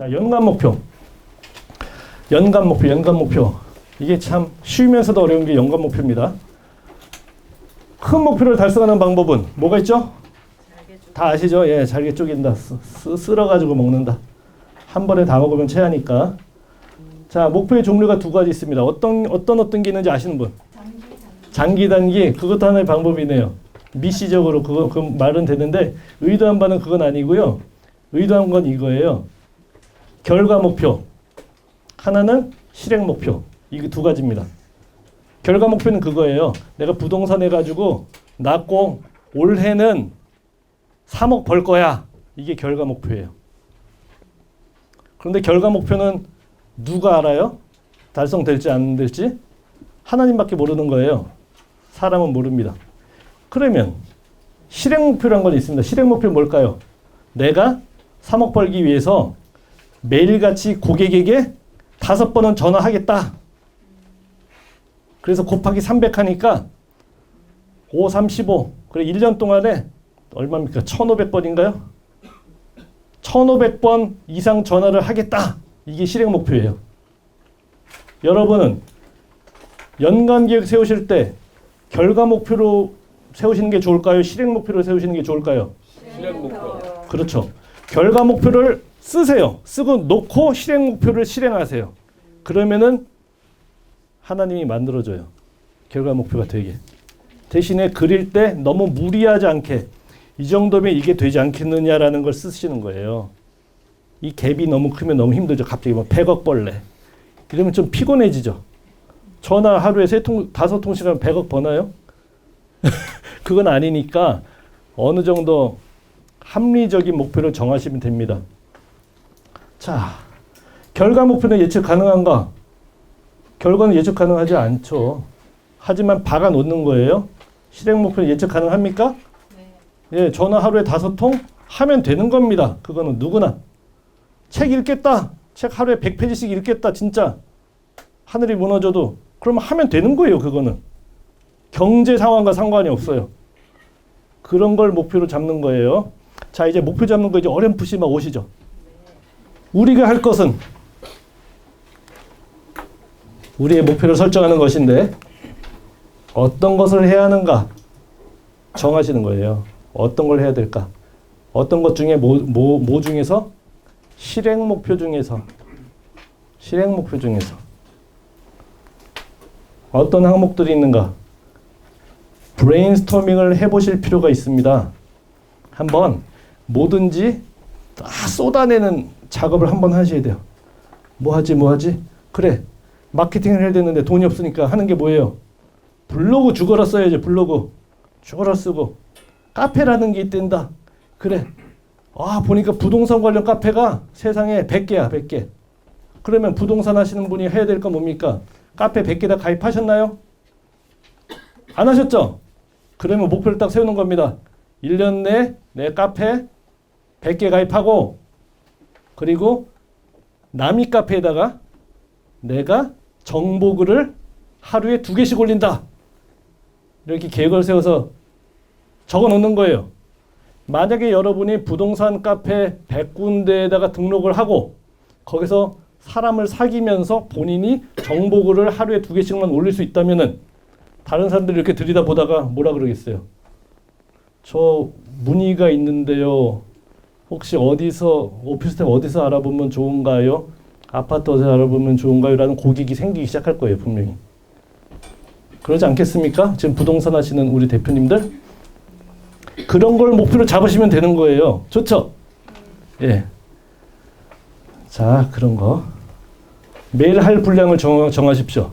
자, 연간 목표. 연간 목표, 연간 목표. 이게 참 쉬우면서도 어려운 게 연간 목표입니다. 큰 목표를 달성하는 방법은 뭐가 있죠? 다 아시죠? 예, 잘게 쪼갠다. 쓸어가지고 먹는다. 한 번에 다 먹으면 체하니까. 자, 목표의 종류가 두 가지 있습니다. 어떤 어떤 어떤 게 있는지 아시는 분? 장기 단기 그것도 하나의 방법이네요. 미시적으로 그거 그 말은 되는데 의도한 바는 그건 아니고요. 의도한 건 이거예요. 결과 목표 하나는 실행 목표 이게 두 가지입니다. 결과 목표는 그거예요. 내가 부동산 해가지고 낳고 올해는 3억 벌 거야. 이게 결과 목표예요. 그런데 결과 목표는 누가 알아요? 달성될지 안 될지? 하나님밖에 모르는 거예요. 사람은 모릅니다. 그러면 실행 목표란 건 있습니다. 실행 목표 뭘까요? 내가 3억 벌기 위해서 매일같이 고객에게 다섯 번은 전화하겠다. 그래서 곱하기 300 하니까 5, 35. 그래 1년 동안에 얼마입니까? 1,500번인가요? 1,500번 이상 전화를 하겠다. 이게 실행 목표예요. 여러분은 연간 계획 세우실 때 결과 목표로 세우시는 게 좋을까요? 실행 목표로 세우시는 게 좋을까요? 실행 목표. 그렇죠. 결과 목표를 쓰세요. 쓰고 놓고 실행 목표를 실행하세요. 그러면은 하나님이 만들어줘요. 결과 목표가 되게. 대신에 그릴 때 너무 무리하지 않게 이 정도면 이게 되지 않겠느냐라는 걸 쓰시는 거예요. 이 갭이 너무 크면 너무 힘들죠. 갑자기 뭐 100억 벌래. 이러면 좀 피곤해지죠. 전화 하루에 세 통, 다섯 통씩 하면 100억 버나요? 그건 아니니까 어느 정도 합리적인 목표를 정하시면 됩니다. 자, 결과 목표는 예측 가능한가? 결과는 예측 가능하지 않죠. 하지만 박아 놓는 거예요. 실행 목표는 예측 가능합니까? 예, 전화 하루에 다섯 통 하면 되는 겁니다. 그거는 누구나. 책 읽겠다. 책 하루에 100페이지씩 읽겠다. 진짜. 하늘이 무너져도 그러면 하면 되는 거예요. 그거는. 경제 상황과 상관이 없어요. 그런 걸 목표로 잡는 거예요. 자, 이제 목표 잡는 거 이제 어렴풋이 막 오시죠. 우리가 할 것은 우리의 목표를 설정하는 것인데 어떤 것을 해야 하는가 정하시는 거예요. 어떤 걸 해야 될까? 어떤 것 중에 뭐, 뭐, 뭐 중에서 실행 목표 중에서 실행 목표 중에서 어떤 항목들이 있는가? 브레인스토밍을 해보실 필요가 있습니다. 한번 뭐든지 다 쏟아내는 작업을 한 번 하셔야 돼요. 뭐 하지, 뭐 하지? 그래. 마케팅을 해야 되는데 돈이 없으니까 하는 게 뭐예요? 블로그 죽어라 써야지, 블로그. 죽어라 쓰고. 카페라는 게 있댄다. 그래. 아, 보니까 부동산 관련 카페가 세상에 100개야, 100개. 그러면 부동산 하시는 분이 해야 될 건 뭡니까? 카페 100개 다 가입하셨나요? 안 하셨죠? 그러면 목표를 딱 세우는 겁니다. 1년 내내 카페 100개 가입하고 그리고 남이 카페에다가 내가 정보글을 하루에 두 개씩 올린다. 이렇게 계획을 세워서 적어 놓는 거예요. 만약에 여러분이 부동산 카페 100군데에다가 등록을 하고 거기서 사람을 사귀면서 본인이 정보글을 하루에 두 개씩만 올릴 수 있다면은 다른 사람들이 이렇게 들여다보다가 뭐라 그러겠어요? 저 문의가 있는데요. 혹시 어디서 오피스텔 어디서 알아보면 좋은가요? 아파트 어디서 알아보면 좋은가요? 라는 고객이 생기기 시작할 거예요, 분명히. 그러지 않겠습니까? 지금 부동산 하시는 우리 대표님들? 그런 걸 목표로 잡으시면 되는 거예요. 좋죠? 예. 자, 그런 거. 매일 할 분량을 정, 정하십시오.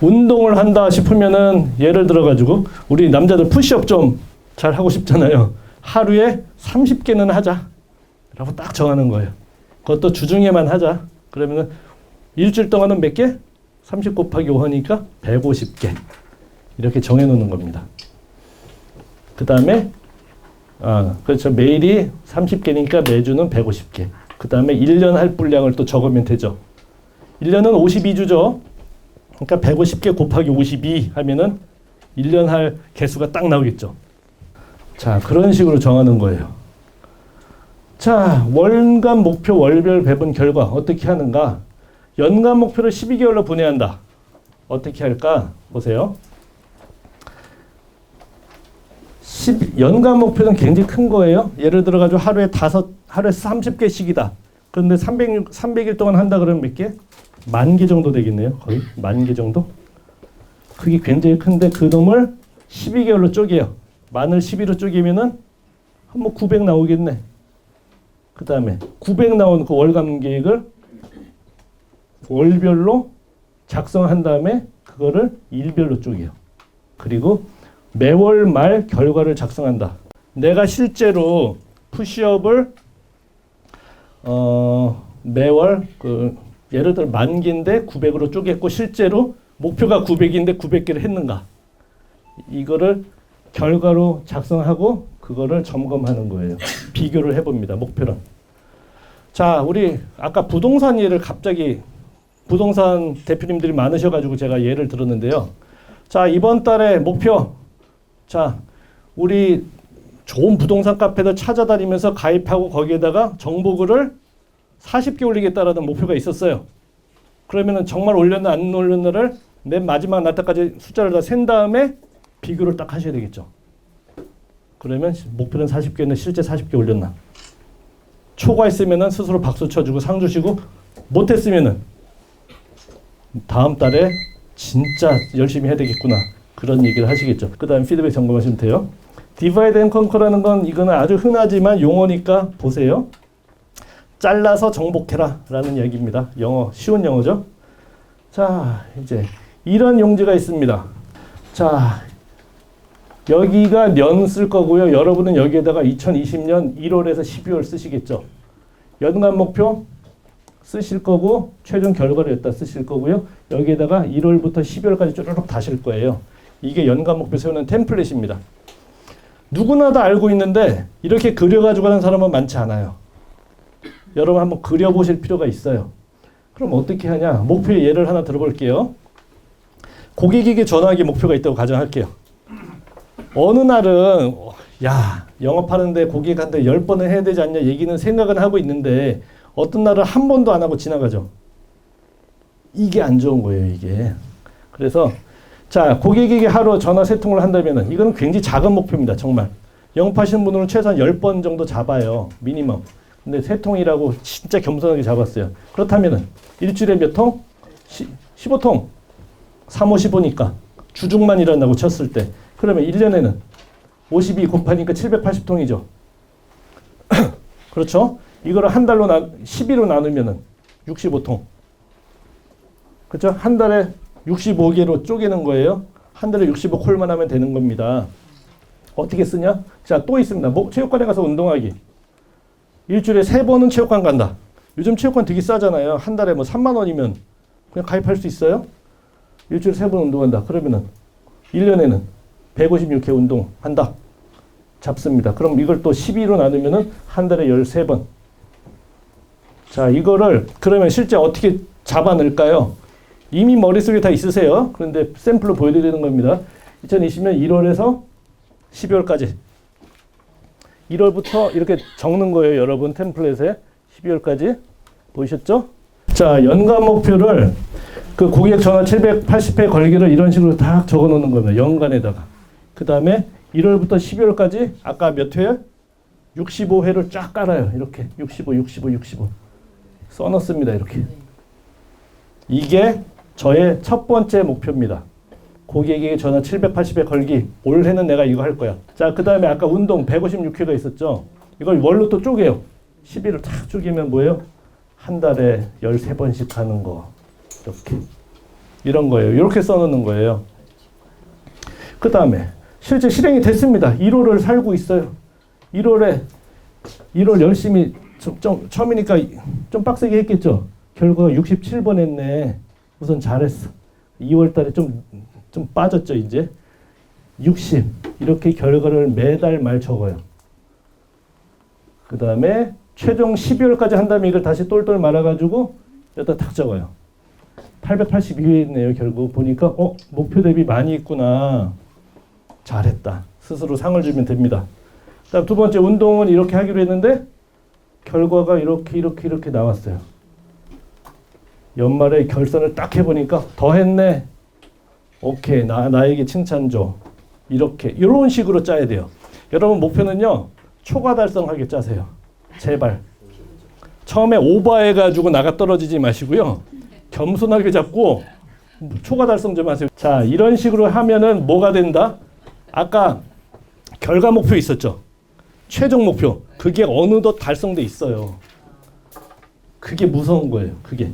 운동을 한다 싶으면은 예를 들어 가지고 우리 남자들 푸시업 좀 잘 하고 싶잖아요. 하루에 30개는 하자. 라고 딱 정하는 거예요. 그것도 주중에만 하자. 그러면은 일주일 동안은 몇 개? 30 곱하기 5 하니까 150개. 이렇게 정해 놓는 겁니다. 그 다음에, 아, 그렇죠. 매일이 30개니까 매주는 150개. 그 다음에 1년 할 분량을 또 적으면 되죠. 1년은 52주죠. 그러니까 150개 곱하기 52 하면은 1년 할 개수가 딱 나오겠죠. 자, 그런 식으로 정하는 거예요. 자, 월간 목표 월별 배분 결과 어떻게 하는가? 연간 목표를 12개월로 분해한다. 어떻게 할까? 보세요. 10, 연간 목표는 굉장히 큰 거예요. 예를 들어 가지고 하루에 다섯 하루에 30개씩이다. 그런데 300, 300일 동안 한다 그러면 몇 개? 만 개 정도 되겠네요. 거의 만 개 정도. 그게 굉장히 큰데 그 놈을 12개월로 쪼개요. 만을 12로 쪼개면은 한 뭐 900 나오겠네. 그 다음에 900 나온 그 월간 계획을 월별로 작성한 다음에 그거를 일별로 쪼개요. 그리고 매월 말 결과를 작성한다. 내가 실제로 푸시업을 어 매월 그 예를 들어 만 개인데 900으로 쪼갰고 실제로 목표가 900인데 900개를 했는가? 이거를 결과로 작성하고 그거를 점검하는 거예요. 비교를 해봅니다. 목표랑. 자, 우리 아까 부동산 예를 갑자기 부동산 대표님들이 많으셔가지고 제가 예를 들었는데요. 자, 이번 달에 목표. 자, 우리 좋은 부동산 카페들 찾아다니면서 가입하고 거기에다가 정보글을 40개 올리겠다라는 목표가 있었어요. 그러면은 정말 올렸나 안 올렸나를 맨 마지막 날짜까지 숫자를 다 센 다음에 비교를 딱 하셔야 되겠죠. 그러면 목표는 40개인데 실제 40개 올렸나? 초과했으면은 스스로 박수 쳐주고 상 주시고 못했으면은 다음 달에 진짜 열심히 해야 되겠구나 그런 얘기를 하시겠죠. 그다음 피드백 점검하시면 돼요. 디바이드 앤 컨커라는 건 이거는 아주 흔하지만 용어니까 보세요. 잘라서 정복해라 라는 얘기입니다. 영어 쉬운 영어죠. 자 이제 이런 용지가 있습니다. 자 여기가 년 쓸 거고요. 여러분은 여기에다가 2020년 1월에서 12월 쓰시겠죠. 연간 목표 쓰실 거고 최종 결과를 여기다 쓰실 거고요. 여기에다가 1월부터 12월까지 쪼르륵 다실 거예요. 이게 연간 목표 세우는 템플릿입니다. 누구나 다 알고 있는데 이렇게 그려가지고 하는 사람은 많지 않아요. 여러분 한번 그려보실 필요가 있어요. 그럼 어떻게 하냐? 목표의 예를 하나 들어볼게요. 고객에게 전화하기 목표가 있다고 가정할게요. 어느 날은 야 영업하는데 고객 한테 열 번을 해야 되지 않냐 얘기는 생각은 하고 있는데 어떤 날은 한 번도 안 하고 지나가죠. 이게 안 좋은 거예요 이게. 그래서 자 고객에게 하루 전화 세 통을 한다면은 이거는 굉장히 작은 목표입니다 정말. 영업하시는 분들은 최소한 열 번 정도 잡아요 미니멈. 근데 세 통이라고 진짜 겸손하게 잡았어요. 그렇다면은 일주일에 몇 통? 시, 15통. 3, 5, 15니까 주중만 일어나고 쳤을 때 그러면 1년에는 52 곱하니까 780통이죠. 그렇죠? 이거를 한 달로 나 12로 나누면은 65통. 그렇죠? 한 달에 65개로 쪼개는 거예요. 한 달에 65콜만 하면 되는 겁니다. 어떻게 쓰냐? 자, 또 있습니다. 뭐, 체육관에 가서 운동하기. 일주일에 세 번은 체육관 간다. 요즘 체육관 되게 싸잖아요. 한 달에 뭐 3만 원이면 그냥 가입할 수 있어요. 일주일에 세 번 운동한다. 그러면은 1년에는 156회 운동 한다. 잡습니다. 그럼 이걸 또 12로 나누면은 한 달에 13번. 자, 이거를 그러면 실제 어떻게 잡아낼까요? 이미 머릿속에 다 있으세요. 그런데 샘플로 보여드리는 겁니다. 2020년 1월에서 12월까지. 1월부터 이렇게 적는 거예요, 여러분 템플릿에. 12월까지. 보이셨죠? 자, 연간 목표를 그 고객 전화 780회 걸기를 이런 식으로 딱 적어 놓는 겁니다. 연간에다가. 그 다음에 1월부터 12월까지 아까 몇 회? 65회를 쫙 깔아요. 이렇게 65, 65, 65 써놓습니다. 이렇게. 이게 저의 첫 번째 목표입니다. 고객에게 전화 780회 걸기. 올해는 내가 이거 할 거야. 자, 그 다음에 아까 운동 156회가 있었죠. 이걸 월로 또 쪼개요. 12를 탁 쪼개면 뭐예요? 한 달에 13번씩 하는 거. 이렇게. 이런 거예요. 이렇게 써놓는 거예요. 그 다음에 실제 실행이 됐습니다. 1월을 살고 있어요. 1월에 1월 열심히 좀, 좀 처음이니까 좀 빡세게 했겠죠. 결과가 67번 했네. 우선 잘했어. 2월 달에 좀, 좀 빠졌죠, 이제. 60. 이렇게 결과를 매달 말 적어요. 그 다음에 최종 12월까지 한다면 이걸 다시 똘똘 말아가지고 여기다 탁 적어요. 882회 했네요, 결국. 보니까, 어, 목표 대비 많이 있구나. 잘했다. 스스로 상을 주면 됩니다. 다음 두 번째 운동은 이렇게 하기로 했는데 결과가 이렇게 이렇게 이렇게 나왔어요. 연말에 결산을 딱 해보니까 더 했네. 오케이 나 나에게 칭찬 줘. 이렇게 이런 식으로 짜야 돼요. 여러분 목표는요 초과 달성하게 짜세요. 제발. 처음에 오버해가지고 나가 떨어지지 마시고요. 겸손하게 잡고 초과 달성 좀 하세요. 자 이런 식으로 하면은 뭐가 된다? 아까 결과 목표 있었죠. 최종 목표 그게 어느덧 달성돼 있어요. 그게 무서운 거예요. 그게